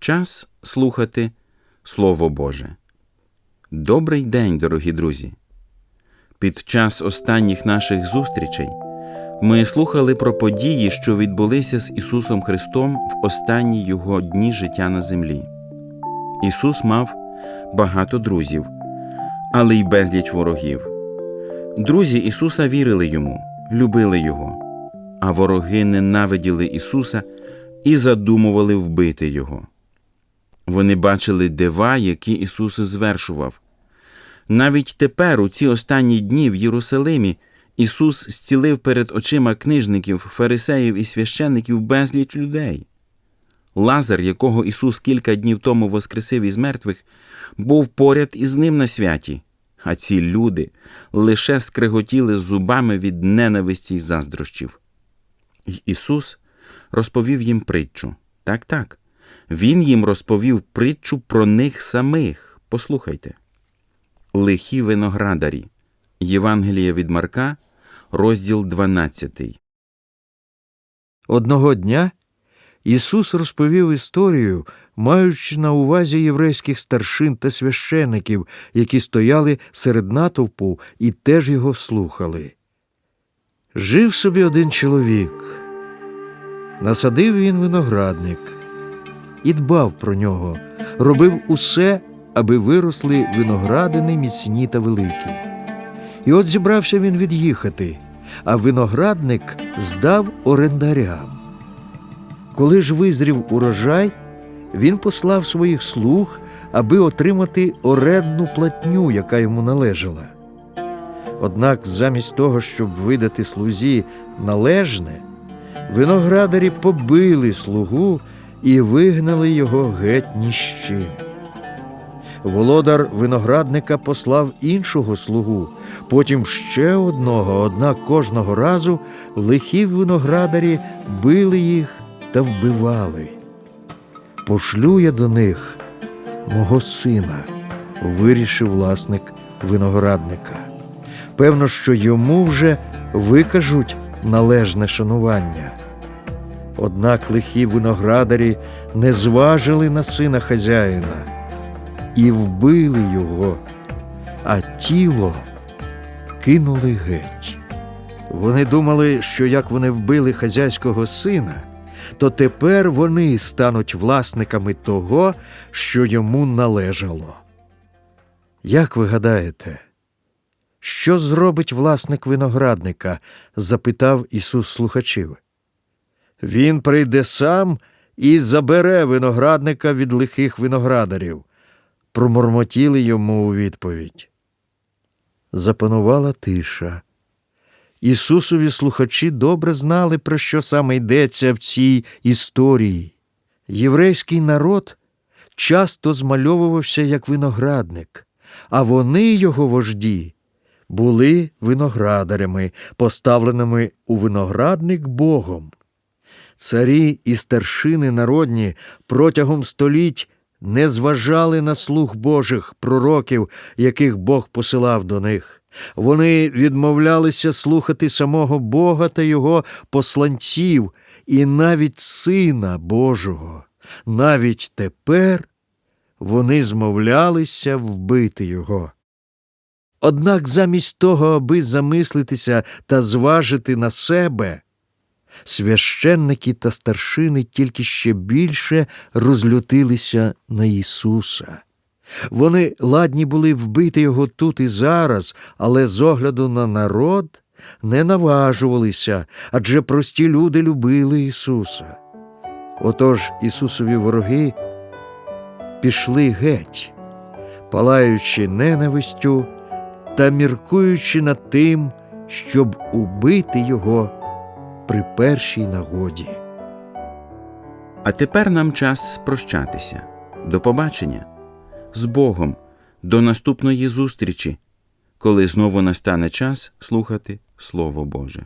Час слухати Слово Боже. Добрий день, дорогі друзі! Під час останніх наших зустрічей ми слухали про події, що відбулися з Ісусом Христом в останні Його дні життя на землі. Ісус мав багато друзів, але й безліч ворогів. Друзі Ісуса вірили Йому, любили Його, а вороги ненавиділи Ісуса і задумували вбити Його. Вони бачили дива, які Ісус звершував. Навіть тепер, у ці останні дні в Єрусалимі, Ісус зцілив перед очима книжників, фарисеїв і священників безліч людей. Лазар, якого Ісус кілька днів тому воскресив із мертвих, був поряд із ним на святі, а ці люди лише скриготіли зубами від ненависті й заздрощів. Й Ісус розповів їм притчу. Так, так. Він їм розповів притчу про них самих. Послухайте. Лихі виноградарі. Євангелія від Марка, розділ 12. Одного дня Ісус розповів історію, маючи на увазі єврейських старшин та священиків, які стояли серед натовпу і теж його слухали. Жив собі один чоловік. Насадив він виноградник і дбав про нього, робив усе, аби виросли виноградини міцні та великі. І от зібрався він від'їхати, а виноградник здав орендарям. Коли ж визрів урожай, він послав своїх слуг, аби отримати орендну платню, яка йому належала. Однак, замість того, щоб видати слузі належне, виноградарі побили слугу і вигнали його геть ні з чим. Володар виноградника послав іншого слугу, потім ще одного, однак кожного разу лихі виноградарі били їх та вбивали. Пошлю я до них мого сина, вирішив власник виноградника. Певно, що йому вже викажуть належне шанування. Однак лихі виноградарі не зважили на сина хазяїна і вбили його, а тіло кинули геть. Вони думали, що як вони вбили хазяйського сина, то тепер вони стануть власниками того, що йому належало. Як ви гадаєте, що зробить власник виноградника? запитав Ісус слухачів. Він прийде сам і забере виноградника від лихих виноградарів, промормотіли йому у відповідь. Запанувала тиша. Ісусові слухачі добре знали, про що саме йдеться в цій історії. Єврейський народ часто змальовувався як виноградник, а вони, його вожді, були виноградарями, поставленими у виноградник Богом. Царі і старшини народні протягом століть не зважали на слух Божих пророків, яких Бог посилав до них. Вони відмовлялися слухати самого Бога та Його посланців, і навіть Сина Божого. Навіть тепер вони змовлялися вбити Його. Однак замість того, аби замислитися та зважити на себе, священники та старшини тільки ще більше розлютилися на Ісуса. Вони ладні були вбити його тут і зараз, але з огляду на народ не наважувалися, адже прості люди любили Ісуса. Отож Ісусові вороги пішли геть, палаючи ненавистю та міркуючи над тим, щоб убити його при першій нагоді. А тепер нам час прощатися. До побачення. З Богом. До наступної зустрічі, коли знову настане час слухати Слово Боже.